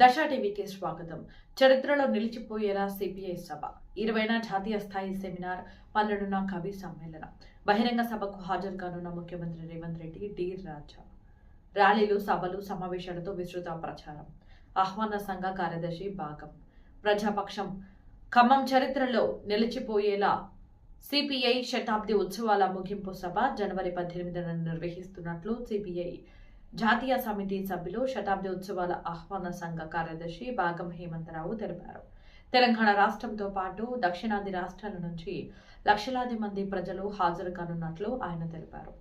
దశ టీవీకి స్వాగతం. చరిత్రలో నిలిచిపోయేలా సిపిఐ సభ. ఇరవైన జాతీయ స్థాయి సెమినార్ పన్నెండున కవి సమ్మేళనం. బహిరంగ సభకు హాజరు కానున్న ముఖ్యమంత్రి రేవంత్ రెడ్డి డి. రాజా. ర్యాలీలు సభలు సమావేశాలతో విస్తృత ప్రచారం. ఆహ్వాన సంఘ కార్యదర్శి భాగం. ప్రజాపక్షం. ఖమ్మం చరిత్రలో నిలిచిపోయేలా సిపిఐ శతాబ్ది ఉత్సవాల ముగింపు సభ జనవరి పద్దెనిమిదిన నిర్వహిస్తున్నట్లు సిపిఐ జాతీయ సమితి సభ్యులు శతాబ్ది ఉత్సవాల ఆహ్వాన సంఘ కార్యదర్శి భాగం హేమంతరావు తెలిపారు. తెలంగాణ రాష్ట్రంతో పాటు దక్షిణాది రాష్ట్రాల నుంచి లక్షలాది మంది ప్రజలు హాజరు కానున్నట్లు ఆయన తెలిపారు.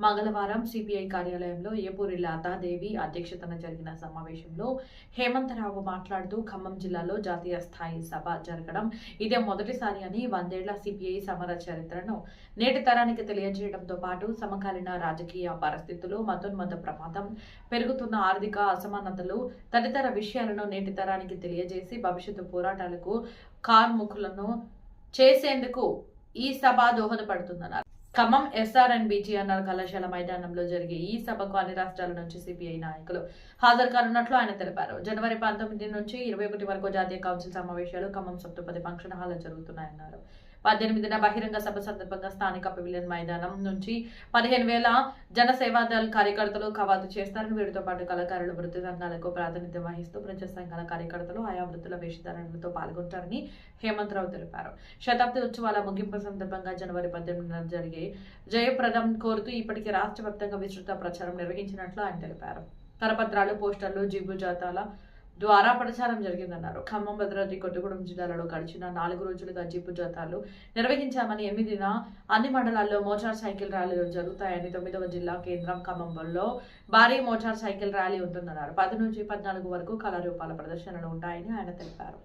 మంగళవారం సిపిఐ కార్యాలయంలో ఏపూరి లతాదేవి అధ్యక్షతన జరిగిన సమావేశంలో హేమంతరావు మాట్లాడుతూ ఖమ్మం జిల్లాలో జాతీయ స్థాయి సభ జరగడం ఇదే మొదటిసారి అని వందేళ్ళ సిపిఐ సమర చరిత్రను నేటి తరానికి తెలియజేయడంతో పాటు సమకాలీన రాజకీయ పరిస్థితులు మతోన్మత ప్రమాదం పెరుగుతున్న ఆర్థిక అసమానతలు తదితర విషయాలను నేటి తరానికి తెలియజేసి భవిష్యత్తు పోరాటాలకు కార్ముఖులను చేసేందుకు ఈ సభ దోహదపడుతుందన్నారు. ఖమ్మం ఎస్ఆర్ఎన్ బీజీఎన్ఆర్ కళాశాల మైదానంలో జరిగే ఈ సభకు అన్ని రాష్ట్రాల నుంచి సిపిఐ నాయకులు హాజరు కానున్నట్లు ఆయన తెలిపారు. జనవరి పంతొమ్మిది నుంచి ఇరవై ఒకటి వరకు జాతీయ కౌన్సిల్ సమావేశాలు ఖమ్మం సప్తపది ఫంక్షన్ హాల్లో జరుగుతున్నాయన్నారు. పద్దెనిమిదిన బహిరంగ సభ సందర్భంగా స్థానిక పవిలియన్ మైదానం నుంచి పదిహేను వేల జనసేవాదళ్ కార్యకర్తలు కవాతు చేస్తారని వీరితో పాటు కళాకారులు వృత్తి సంఘాలకు ప్రాతినిధ్యం వహిస్తూ ప్రజా సంఘాల కార్యకర్తలు ఆయా వృత్తుల వేషధారణలతో పాల్గొంటారని హేమంతరావు తెలిపారు. శతాబ్ది ఉత్సవాల ముగింపు సందర్భంగా జనవరి పద్దెనిమిదిన జరిగే జయప్రదం కోరుతూ ఇప్పటికే రాష్ట్ర వ్యాప్తంగా విస్తృత ప్రచారం నిర్వహించినట్లు ఆయన తెలిపారు. కరపత్రాలు పోస్టర్లు జీబు జాతాల ద్వారా ప్రచారం జరిగిందన్నారు. ఖమ్మం భద్రాద్రి కొత్తగూడెం జిల్లాలలో గడిచిన నాలుగు రోజులుగా జీపు జాతాలు నిర్వహించామని ఎనిమిదిన అన్ని మండలాల్లో మోటార్ సైకిల్ ర్యాలీలు జరుగుతాయని తొమ్మిదవ జిల్లా కేంద్రం ఖమ్మంలో భారీ మోటార్ సైకిల్ ర్యాలీ ఉంటుందన్నారు పది నుంచి పద్నాలుగు వరకు కళారూపాల ప్రదర్శనలు ఉంటాయని ఆయన తెలిపారు.